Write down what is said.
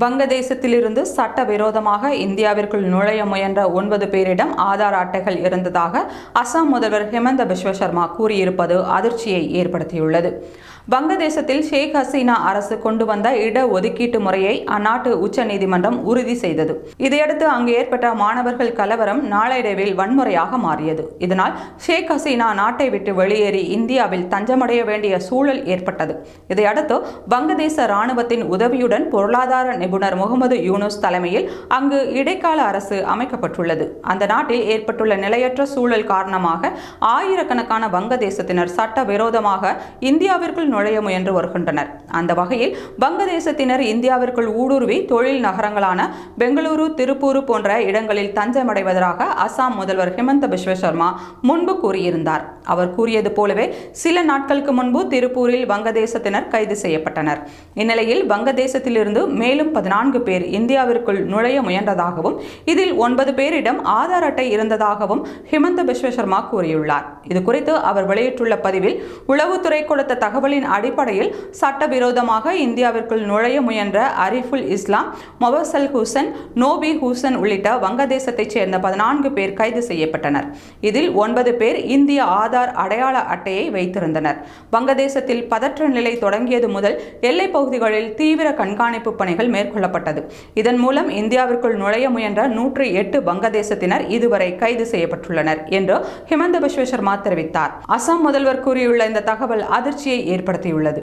வங்கதேசத்திலிருந்து சட்டவிரோதமாக இந்தியாவிற்குள் நுழைய முயன்ற ஒன்பது பேரிடம் ஆதார் அட்டைகள் இருந்ததாக அசாம் முதல்வர் ஹிமந்த பிஸ்வ சர்மா கூறியிருப்பது அதிர்ச்சியை ஏற்படுத்தியுள்ளது. வங்கதேசத்தில் ஷேக் ஹசீனா அரசு கொண்டு வந்த இட ஒதுக்கீட்டு முறையை அந்நாட்டு உச்சநீதிமன்றம் உறுதி செய்தது. இதையடுத்து அங்கு ஏற்பட்ட மாணவர்கள் கலவரம் நாளடைவில் வன்முறையாக மாறியது. இதனால் ஷேக் ஹசீனா நாட்டை விட்டு வெளியேறி இந்தியாவில் தஞ்சமடைய வேண்டிய சூழல் ஏற்பட்டது. இதையடுத்து வங்கதேச ராணுவத்தின் உதவியுடன் பொருளாதார நிபுணர் முகமது யூனுஸ் தலைமையில் அங்கு இடைக்கால அரசு அமைக்கப்பட்டுள்ளது. அந்த நாட்டில் ஏற்பட்டுள்ள நிலையற்ற சூழல் காரணமாக ஆயிரக்கணக்கான வங்கதேசத்தினர் சட்டவிரோதமாக இந்தியாவிற்குள் நுழைய முயன்று வருகின்றனர். அந்த வகையில் வங்கதேசத்தினர் இந்தியாவிற்குள் ஊடுருவி தொழில் நகரங்களான பெங்களூரு திருப்பூர் போன்ற இடங்களில் தஞ்சமடைவதாக அசாம் முதல்வர் ஹிமந்த பிஸ்வ சர்மா முன்பு கூறியிருந்தார். அவர் கூறியது போலவே சில நாட்களுக்கு முன்பு திருப்பூரில் வங்கதேசத்தினர் கைது செய்யப்பட்டனர். இந்நிலையில் வங்கதேசத்திலிருந்து மேலும் பதினான்கு பேர் இந்தியாவிற்குள் நுழைய முயன்றதாகவும் இதில் ஒன்பது பேரிடம் ஆதார் அட்டை இருந்ததாகவும் ஹிமந்த பிஸ்வ சர்மா கூறியுள்ளார். இது குறித்து அவர் வெளியிட்டுள்ள பதிவில் உளவுத்துறை கொடுத்த தகவலின் அடிப்படையில் சட்டவிரோதமாக இந்தியாவிற்குள் நுழைய முயன்ற அரிஃபுல் இஸ்லாம் மொபசல் ஹூசன் நோபி ஹூசன் உள்ளிட்ட வங்கதேசத்தைச் சேர்ந்த பதினான்கு பேர் கைது செய்யப்பட்டனர். இதில் ஒன்பது பேர் இந்திய ஆதார் அடையாள அட்டையை வைத்திருந்தனர். வங்கதேசத்தில் பதற்ற நிலை தொடங்கியது முதல் எல்லைப் பகுதிகளில் தீவிர கண்காணிப்பு பணிகள் மேற்கொள்ளப்பட்டது. இதன் மூலம் இந்தியாவிற்குள் நுழைய முயன்ற நூற்றி எட்டு வங்கதேசத்தினர் இதுவரை கைது செய்யப்பட்டுள்ளனர் என்று ஹிமந்த பிஸ்வ சர்மா தெரிவித்தார். அசாம் முதல்வர் கூறியுள்ள இந்த தகவல் அதிர்ச்சியை ஏற்படுத்தியுள்ளது.